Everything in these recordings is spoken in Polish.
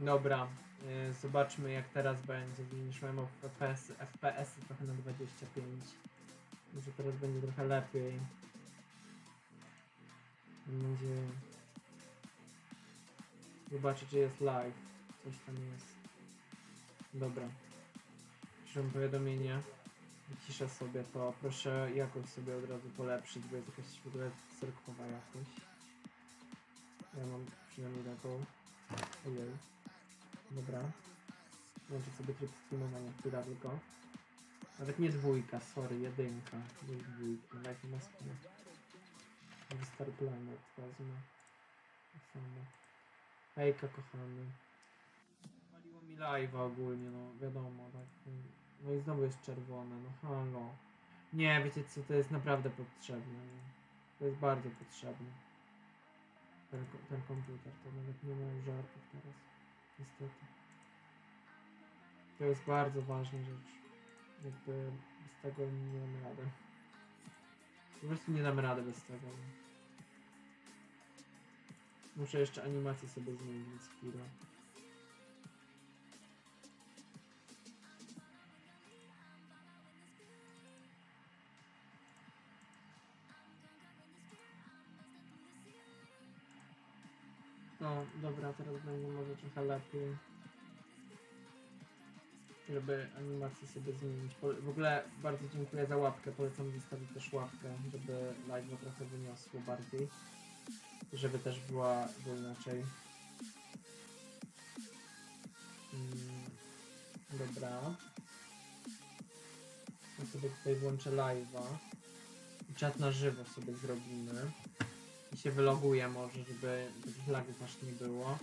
Dobra, y, zobaczmy jak teraz będzie. Mamy FPS, FPS -y trochę na 25. Może teraz będzie trochę lepiej. Mam nadzieję. Zobaczę, czy jest live. Coś tam jest. Dobra. Piszę powiadomienie. Wyciszę sobie to. Proszę jakoś sobie od razu polepszyć, bo jest jakaś w ogóle serkowa jakoś. Ja mam przynajmniej taką. Ojej. Dobra. Włączę sobie tryb streamowania, chwila tylko. Nawet nie dwójka, sorry, jedynka. Nie dwójka, live na spół. Star Planet wezmę. To samo. Hejka kochany. Waliło mi live'a ogólnie, no wiadomo, tak. No i znowu jest czerwone, no halo. Nie, wiecie co, to jest naprawdę potrzebne. Nie? To jest bardzo potrzebne. Ten, ten komputer, to nawet nie ma żartów teraz. Niestety. To jest bardzo ważna rzecz. Jakby bez tego nie damy rady. Po prostu nie damy rady bez tego. Muszę jeszcze animację sobie zmienić chwilę. No, dobra, teraz będzie może trochę lepiej. Żeby animację sobie zmienić. W ogóle bardzo dziękuję za łapkę. Polecam zostawić też łapkę, żeby live trochę wyniosło bardziej. Żeby też była inaczej. Mm, dobra. Ja sobie tutaj włączę live'a. Czat na żywo sobie zrobimy. Się wyloguję może, żeby takich lagów aż nie było.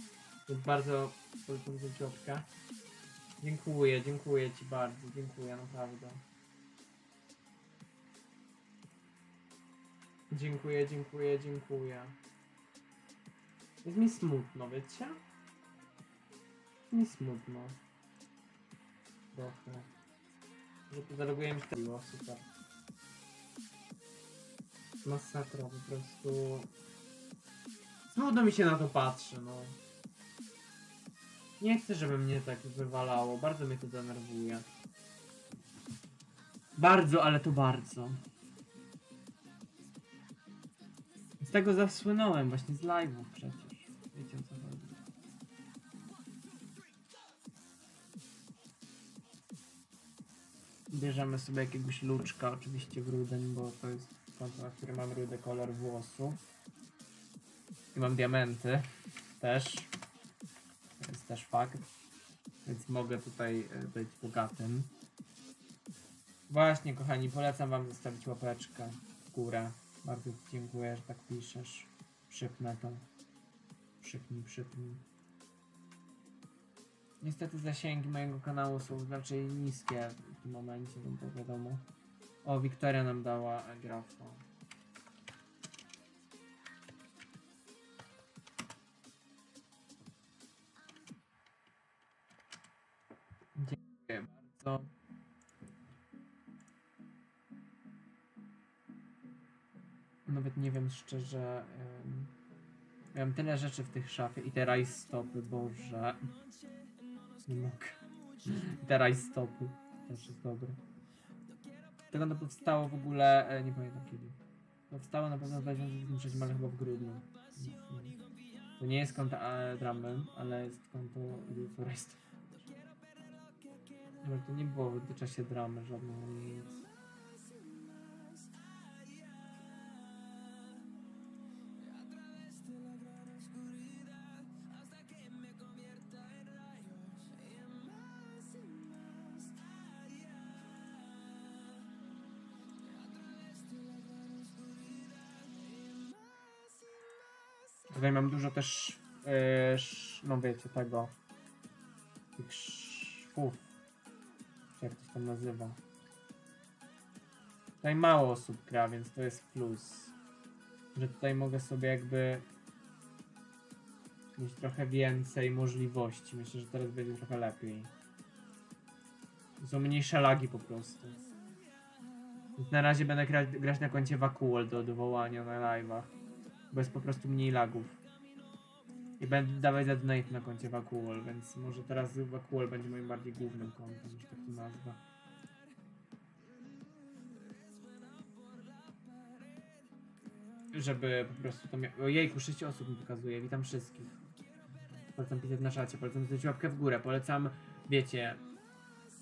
Więc bardzo polecam ciotkę. Dziękuję, dziękuję Ci bardzo, dziękuję naprawdę. Dziękuję, dziękuję, dziękuję. Jest mi smutno, wiecie? Jest mi smutno. Trochę. Że to zaloguje mi się super. Masakra po prostu. Smutno mi się na to patrzy, no. Nie chcę, żeby mnie tak wywalało. Bardzo mnie to denerwuje. Bardzo, ale to bardzo. Z tego zasłynąłem właśnie z live'ów przecież. Wiecie o co chodzi. Bierzemy sobie jakiegoś luczka, oczywiście w rudeń, bo to jest konto, na którym mam rudy kolor włosu. I mam diamenty też. To jest też fakt. Więc mogę tutaj e, być bogatym. Właśnie, kochani, polecam wam zostawić łapeczkę w górę. Bardzo dziękuję, że tak piszesz. Przypnę to. Przypnij, przypnij. Niestety zasięgi mojego kanału są raczej niskie w tym momencie, no bo wiadomo. O, Wiktoria nam dała grafa. Dziękuję bardzo. Nawet nie wiem szczerze. Um, miałem tyle rzeczy w tych szafie i te stopy, boże. Nie mogę. Te stopy. Też jest dobre. Tego to powstało w ogóle, e, nie pamiętam kiedy. Powstało na pewno w 2023, ale chyba w grudniu. Więc. To nie jest konto e, ale jest konto Youth Forest. Ale to nie było w czasie dramy żadnej nic. Tutaj mam dużo też, e, no wiecie, tego, tych szwów, jak to się tam nazywa. Tutaj mało osób gra, więc to jest plus. Że tutaj mogę sobie jakby mieć trochę więcej możliwości. Myślę, że teraz będzie trochę lepiej. Są mniejsze lagi po prostu. Na razie będę grać, grać na koncie Vakuol do odwołania na live'ach. Bo jest po prostu mniej lagów. I będę dawać za donate na koncie Vacuol, więc może teraz Vacuol będzie moim bardziej głównym kontem, że tak to nazwę. Żeby po prostu to miało... Ojejku, 6 osób mi pokazuje, witam wszystkich. Polecam pisać na szacie, polecam zostawić łapkę w górę, polecam, wiecie,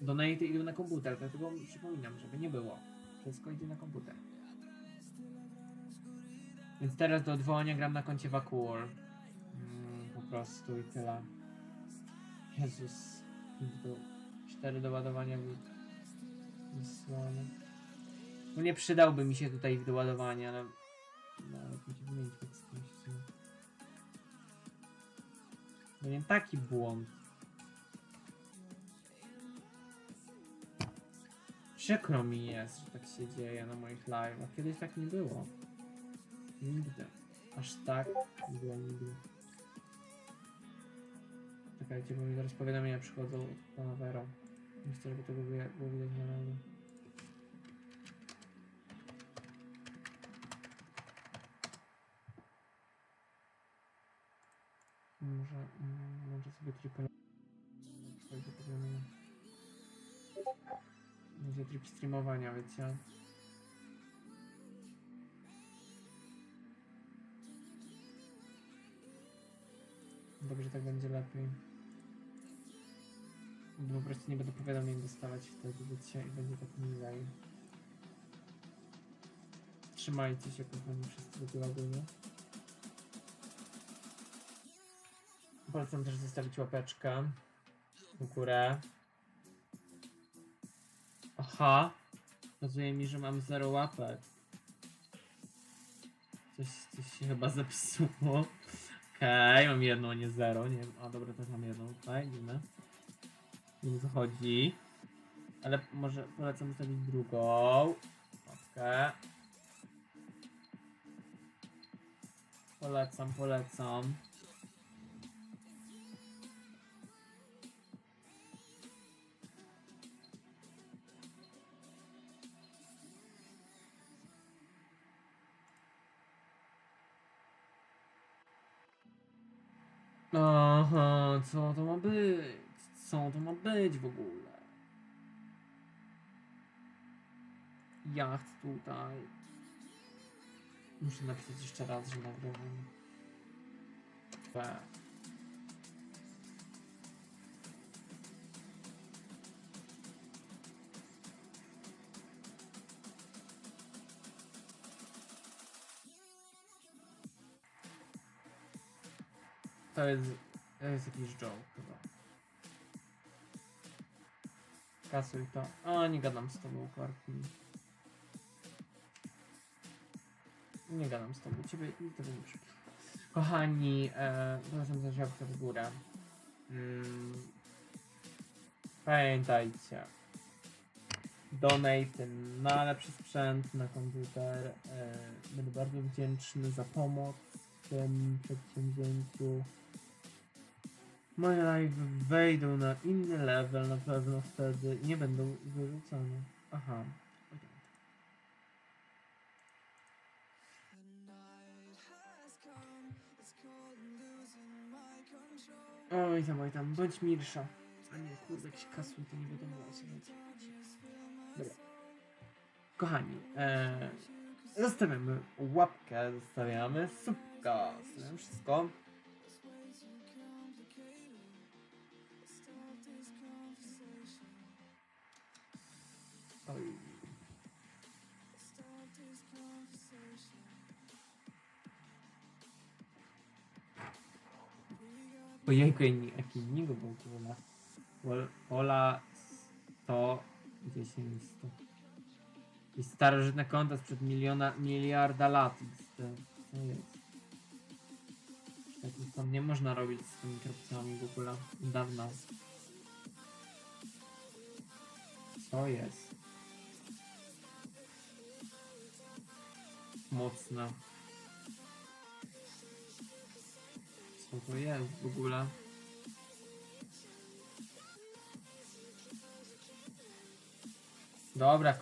donate idą na komputer, dlatego przypominam, żeby nie było. Wszystko idzie na komputer. Więc teraz do odwołania gram na koncie Vacuol. Mm, po prostu i tyle. Jezus. To cztery do ładowania wy- wysłane. No nie przydałby mi się tutaj ich do ładowania, ale... No, ale muszę wymienić kimś. No nie taki błąd. Przykro mi jest, że tak się dzieje na moich live'ach. Kiedyś tak nie było. Nigdy. Aż tak było nigdy. Czekajcie, bo mi zaraz powiadomienia przychodzą od pana Vero. Nie chcę, żeby wie- było widać na live. Może, mm, może sobie triple... Przychodzi powiadomienie. Będzie tryb streamowania, wiecie. Dobrze, tak będzie lepiej. Bo po prostu nie będę powiadomień dostawać wtedy, wiecie, i będzie tak milej. Trzymajcie się, kochani, wszyscy do tygodnia. Polecam też zostawić łapeczkę w górę. Aha, pokazuje mi, że mam 0 łapek. Coś, coś się chyba zapisało. Okej, mam jedną, a nie zero. Nie wiem. A dobra, też mam jedną tutaj, widzimy. Nie wiem co chodzi. Ale może polecam zostawić drugą. Łapkę. Polecam, polecam. Aha, co to ma być? Co to ma być w ogóle? Jacht tutaj. Muszę napisać jeszcze raz, że nagrywam. B. To jest, to jest jakiś joke chyba. Kasuj to. O, nie gadam z tobą, Korki. Nie gadam z tobą, ciebie nie przyjdzie. Kochani, e, polecam za żabkę w górę. Mm, pamiętajcie. Donate na lepszy sprzęt, na komputer. E, będę bardzo wdzięczny za pomoc w tym przedsięwzięciu. Moje live wejdą na inny level na pewno wtedy nie będą wyrzucane. Aha. Oj tam, oj tam, bądź milsza. A nie, kurde, jakiś kasuj, to nie wiadomo o. Dobra. Kochani, e, zostawiamy łapkę, zostawiamy subka, zostawiamy wszystko. Oj. Ojejku, jaki nigo był kurwa. Pol, pola 110. I starożytne konta sprzed miliona, miliarda lat. Co jest? Takich tam nie można robić z tymi kropcami w ogóle. Dawno. Co jest? Mocne. Co to jest w ogóle? Dobra,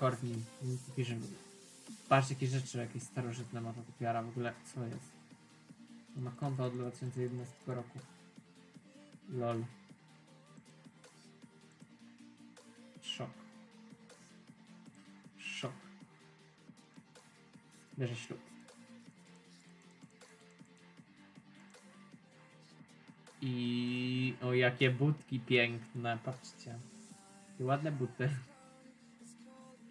nic nie. Patrz jakie rzeczy, jakieś starożytne ma ta kopiara w ogóle. Co jest? Ma konto od 2011 roku. LOL. Bierze ślub. I o jakie budki piękne, patrzcie. Jakie ładne buty.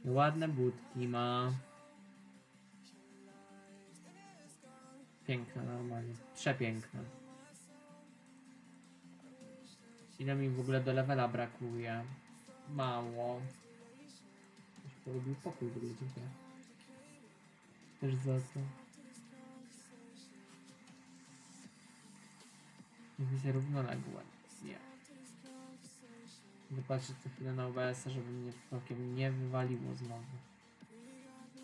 Ładne budki ma. Piękne normalnie. Przepiękne. Ile mi w ogóle do levela brakuje? Mało. Polubił pokój w dziękuję. Też za to. Niech mi się równoległe. Nie. Będę co chwilę na OBS, żeby mnie tokiem nie wywaliło znowu.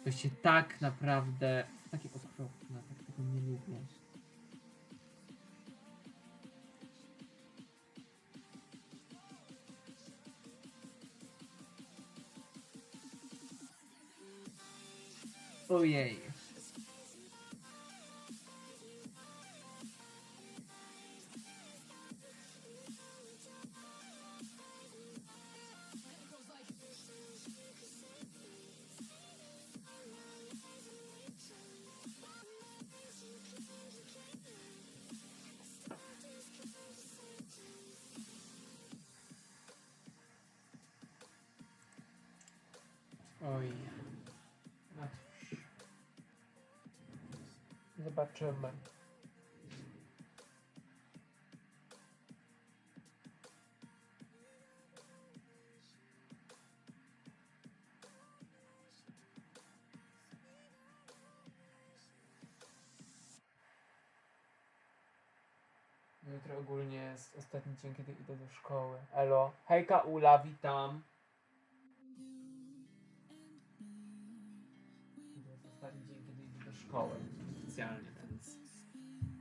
To się tak naprawdę... Takie okropne, tak tego nie lubię. Ojej. Zobaczymy. Jutro ogólnie jest ostatni dzień, kiedy idę do szkoły. Elo. Hejka Ula, witam. Ostatni dzień, kiedy idę do szkoły. Oficjalnie, więc.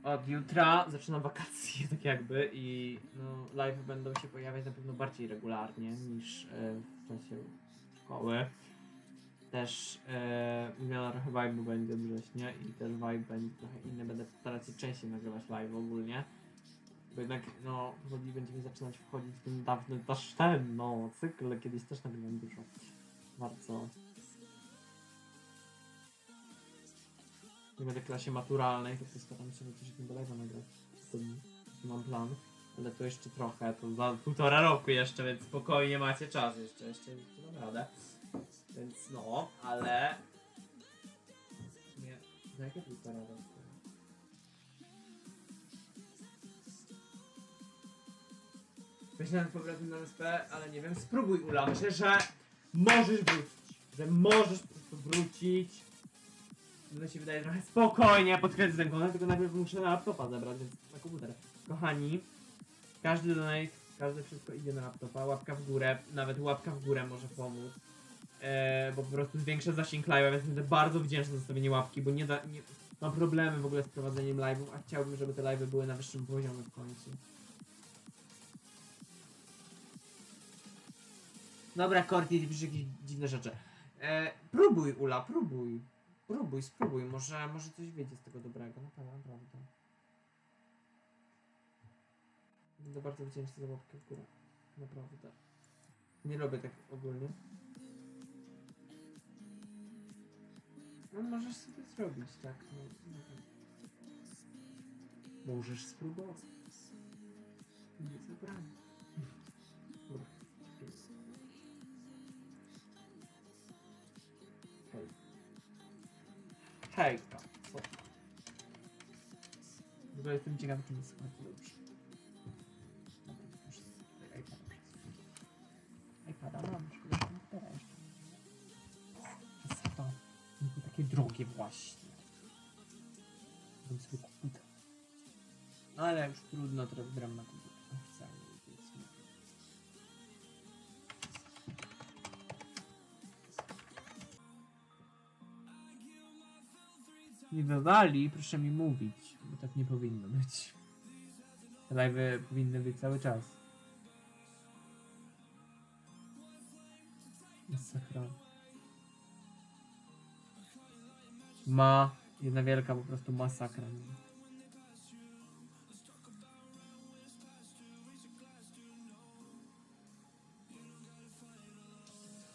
Od jutra zaczynam wakacje, tak jakby, i no, live będą się pojawiać na pewno bardziej regularnie niż e, w czasie szkoły. Też e, zmiana trochę vibe'u będzie od września i też vibe będzie trochę inny. Będę starać się częściej nagrywać live ogólnie. Bo jednak, no, powoli będziemy zaczynać wchodzić w ten dawny, ten, no, cykl. Kiedyś też nagrywałem dużo. Bardzo nie będę w klasie maturalnej, to postaram się chociaż jednego live'a nagrać. Mam plan. Ale to jeszcze trochę, to za półtora roku jeszcze, więc spokojnie macie czas jeszcze, jeszcze, dam radę. Więc no, ale... Nie, za jakie półtora roku? Myślałem powrotem na SP, ale nie wiem, spróbuj Ula, myślę, że możesz wrócić, że możesz po prostu wrócić. No się wydaje trochę spokojnie, podkręcę ten kontent, tylko najpierw muszę na laptopa zabrać, więc na komputer. Kochani, każdy donate, każde wszystko idzie na laptopa, łapka w górę, nawet łapka w górę może pomóc. E, bo po prostu zwiększa zasięg live'a, więc będę bardzo wdzięczny za zostawienie łapki, bo nie da, nie, mam problemy w ogóle z prowadzeniem live'ów, a chciałbym, żeby te live'y były na wyższym poziomie w końcu. Dobra, Korti, ty piszesz jakieś dziwne rzeczy. E, próbuj, Ula, próbuj. Próbuj, spróbuj, może, może coś wyjdzie z tego dobrego, naprawdę, naprawdę. Będę bardzo wdzięczny za łapkę w górę. Naprawdę. Nie lubię tak ogólnie. No możesz sobie zrobić, tak. No, nie wiem. Możesz spróbować. Nie zabrałem. Hejka. Co? Ogóle jestem ciekawy, czy mnie słychać dobrze. IPada mam, szkoda, że jeszcze mam. Jest to nie takie drogie właśnie. Bym sobie komputer. No ale już trudno, teraz gram na komputerze. nie dodali, proszę mi mówić, bo tak nie powinno być. Live powinny być cały czas. Sakra. Ma jedna wielka po prostu masakra.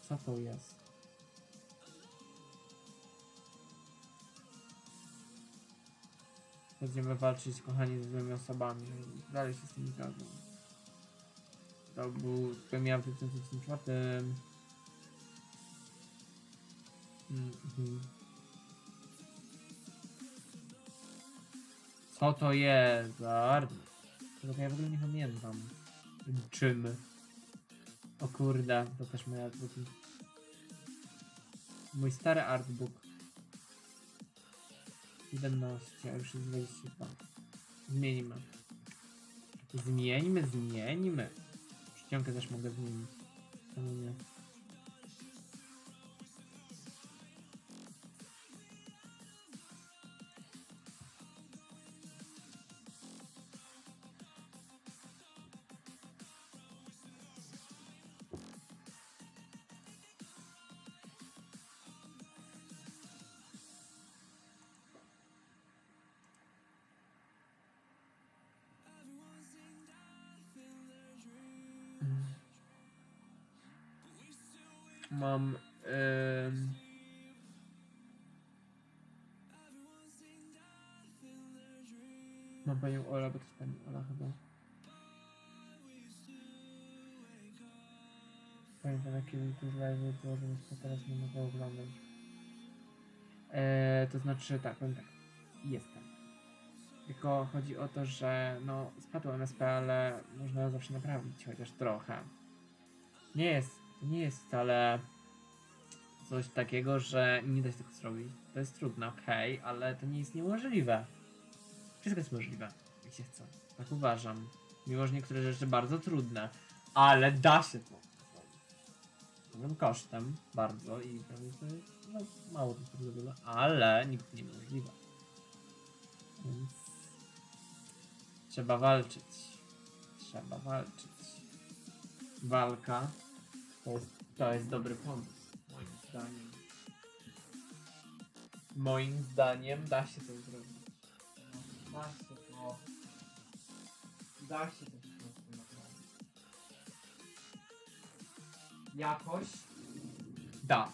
Co to jest? Będziemy walczyć, kochani, z złymi osobami. Dalej się z tym zgadzam. To był premiera w 2004. Mhm. Co to jest? Bardzo. Tego ja w ogóle nie pamiętam. Czym? O kurde, to też moja artbook. Mój stary artbook. 11, a już jest 22. Zmienimy. Zmieńmy, zmieńmy. Czcionkę też mogę zmienić. Czemu nie? Mam panią Ola, bo to jest pani Ola chyba. Pamiętam jakie YouTube live było, więc to teraz nie mogę oglądać. Eee, to znaczy, tak, powiem tak. Jestem. Tylko chodzi o to, że no spadło MSP, ale można zawsze naprawić chociaż trochę. Nie jest, nie jest wcale coś takiego, że nie da się tego zrobić. To jest trudne, okej, ale to nie jest niemożliwe. Wszystko jest możliwe, jak się chce. Tak uważam. Mimo, że niektóre rzeczy bardzo trudne, ale da się to. Pewnym kosztem, bardzo i pewnie to jest no, mało to zrobione, ale nigdy niemożliwe. Więc trzeba walczyć. Trzeba walczyć. Walka to jest, to jest dobry pomysł, moim zdaniem. Moim zdaniem da się to zrobić. Da się to. Da się to po prostu naprawić. Jakoś da.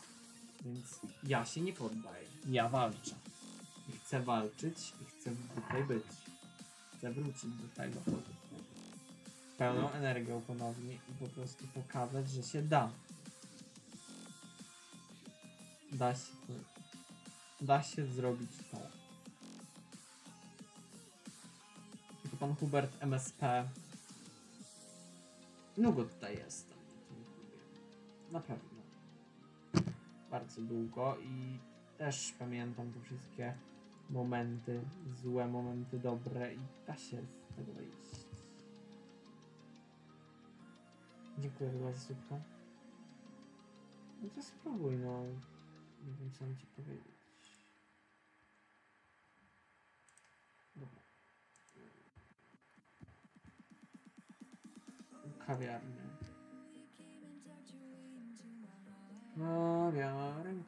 Więc ja się nie poddaję. Ja walczę. I chcę walczyć i chcę tutaj być. Chcę wrócić do tego. Pełną energią ponownie i po prostu pokazać, że się da. Da się to. Da się zrobić to. Pan Hubert MSP. Długo tutaj jestem. na pewno. Bardzo długo i też pamiętam te wszystkie momenty, złe momenty, dobre i da się z tego wyjść. Dziękuję za słupka. No to spróbuj, no. Nie wiem co mam ci powiedzieć. caviarnya Oh, biarin